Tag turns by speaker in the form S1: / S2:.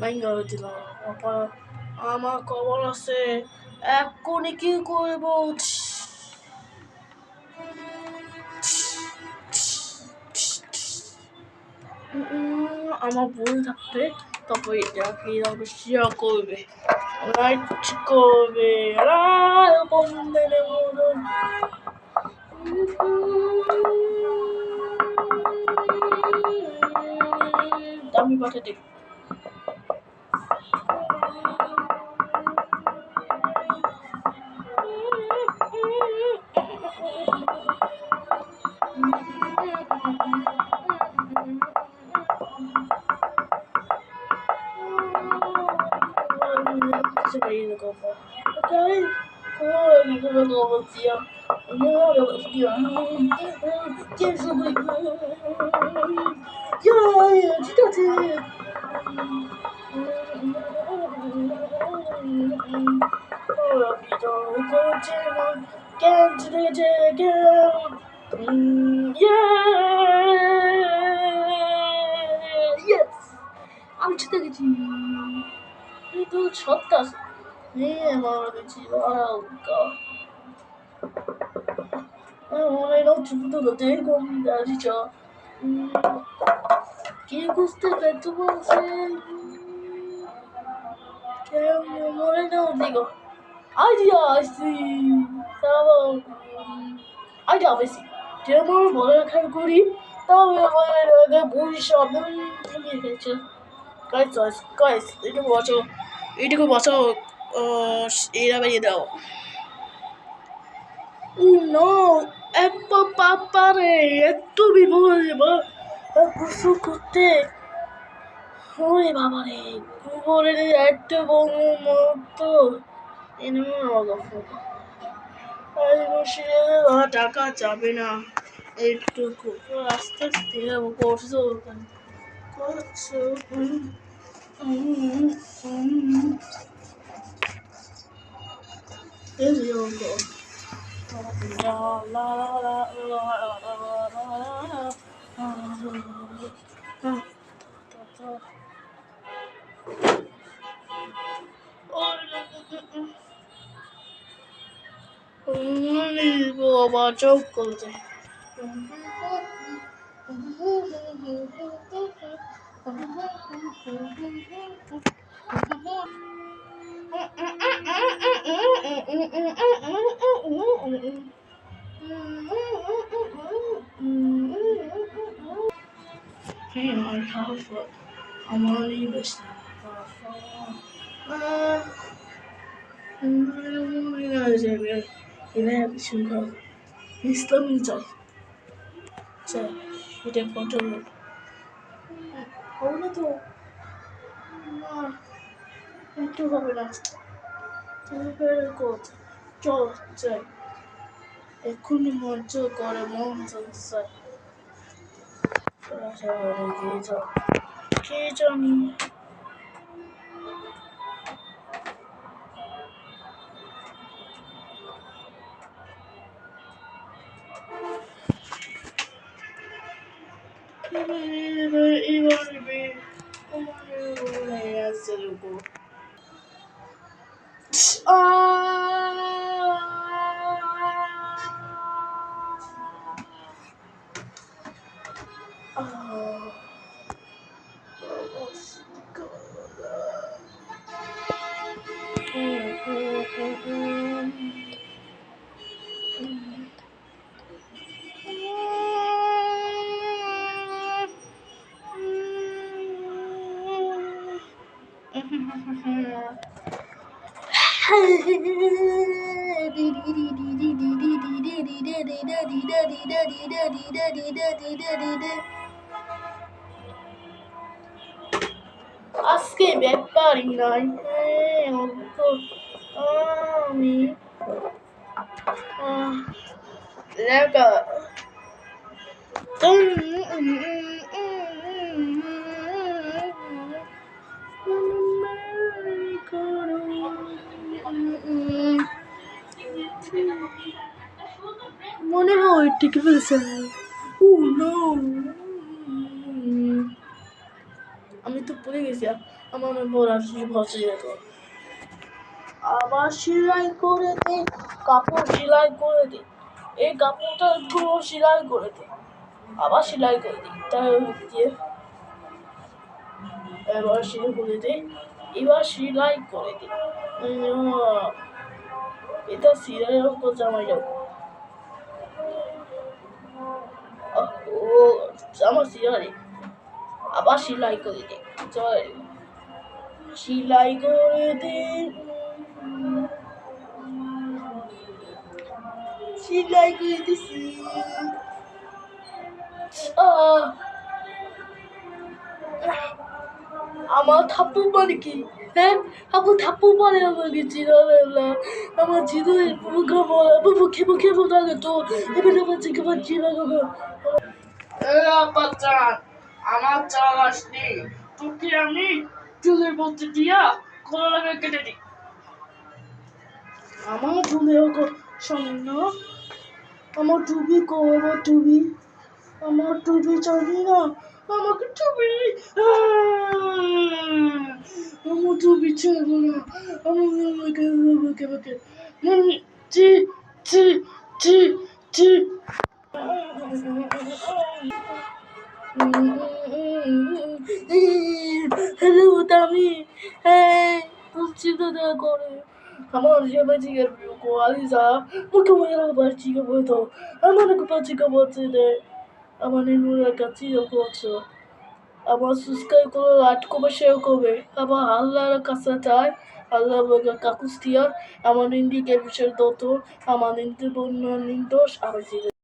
S1: ভাঙ্গা দিল আমার খবর আছে, এক্ষুনি কি করব? আমার ভুল থাকবে তবে এটা শেয়ার করবে? 날치고비라 번데는 모든 땀이 바뀌었대. পাঠিয়ে দিই Kasi kayo ko po. Okay. Cool. Hindi ko mag siya. Ano nga ba siya? Yes, oh my God. Yeah, yeah, dito siya. Oh, dito ko siya. Can't do it again. Yeah. Yes. আমি জিতে গেছি কিন্তু ছত্তাস নিয়ে মারা গেছি আলকা মনে নাও চুপটো তো দেখো দাঁড়ি চ কে বুঝতে পেরেছ বলছে মনে নাও দিগো আইডিয়া আসছি আইডিয়া বেশি যেমন বলে রাখার করি তবে বলে রাখা ভবিষ্যৎ থেমে গেছে গাইস গাইস গাইস এটুকু বাঁচাও এটুকু বাঁচাও এরা বেরিয়ে দাও। নো, এত পাপারে এত বিপদ বা করতে। ওরে বাবা রে গোবরে এত বড় মতো। এনে টাকা যাবে না। একটু আস্তে আস্তে করছ করছ? tiếng yêu của Only for my chocolate. La la বাবা চোখ করছে Hey, my cover. I'm on the এবার সংখ্যা ইসলামী চাই চাই এটা কন্ট্রোল হবে না তো না একটু হবে না চল চাই এক্ষুনি মঞ্চ করে মন চাই কে জানি? Oh. Askeri hep var inan. Hey, লেখা করো টিকে ফেলেছে ও নো আমি তো পড়ে গেছি আমার বড় আসলে আবার সেলাই করে দে কাপড় সেলাই করে দে এই কাপড়টা পুরো সেলাই করে দে। আবার সেলাই করে দিই তাই দিয়ে এবার সেলাই করে দে এবার সেলাই করে দে। উম, এটা সিলাই হোক জামাই যাব ও জামা সিলাই আবার সেলাই করে দে। চল সেলাই করে দে। সেলাই করে দিছি আহ! আমার থাপ্পু মানে কি হ্যাঁ আপু থাপ্পু মানে আমাকে চিরাবেলা আমার চিরের মুখে বলা মুখে মুখে বলা তো এবার আমার চিকে পাচ্ছি না গো আমার চাল আসনি তোকে আমি চুলের মধ্যে দিয়া কোনো লাগে কেটে দিই আমার চুলে সামনে আমার টুপি কো আমার টুপি আমার টুপি চাবি না আমাকে টুপি! আমার টুপি চাবো না আমাকে আমাকে আমাকে উম, চি চি চি চি হ্যালো দামি হ্যাঁ বলছি তো করে জিজ্ঞেস কোয়ালিজা মুখে মুখে আবার জিজ্ঞেস বলতো আমার কুপা জিজ্ঞেস বলছে রে। আমার সাবস্ক্রাইব করে লাইক করবে শেয়ার করবে। আবার আল্লাহর কাছে চাই, আল্লাহ কাকুস দিয়া। আমার নিন্দিকে বিষয় দত আমার বন্য নির্দোষ জিজ্ঞেস